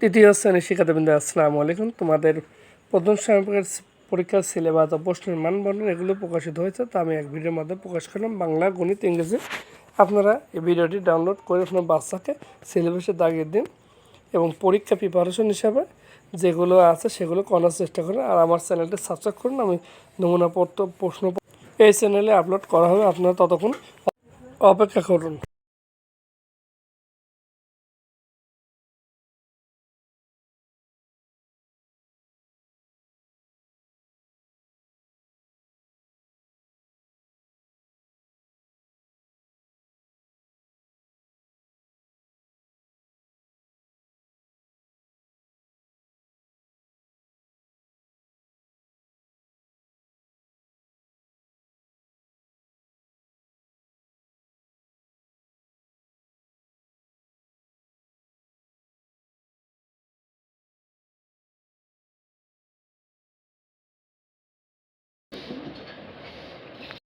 তৃতীয় শ্রেণির শিক্ষার্থীবৃন্দ, আসসালামু আলাইকুম। তোমাদের প্রথম সামগ্রিক পরীক্ষার সিলেবাস ও প্রশ্নের মানবন্ধন এগুলো প্রকাশিত হয়েছে, তা আমি এক ভিডিওর মাধ্যমে প্রকাশ করলাম। বাংলা, গণিত, ইংরেজি, আপনারা এই ভিডিওটি ডাউনলোড করে আপনার বাচ্চাকে সিলেবাসে দাগিয়ে দিন এবং পরীক্ষা প্রিপারেশন হিসাবে যেগুলো আছে সেগুলো করার চেষ্টা করুন। আর আমার চ্যানেলটি সাবস্ক্রাইব করুন, আমি নমুনা পত্র প্রশ্ন এই চ্যানেলে আপলোড করা হবে, আপনারা ততক্ষণ অপেক্ষা করুন।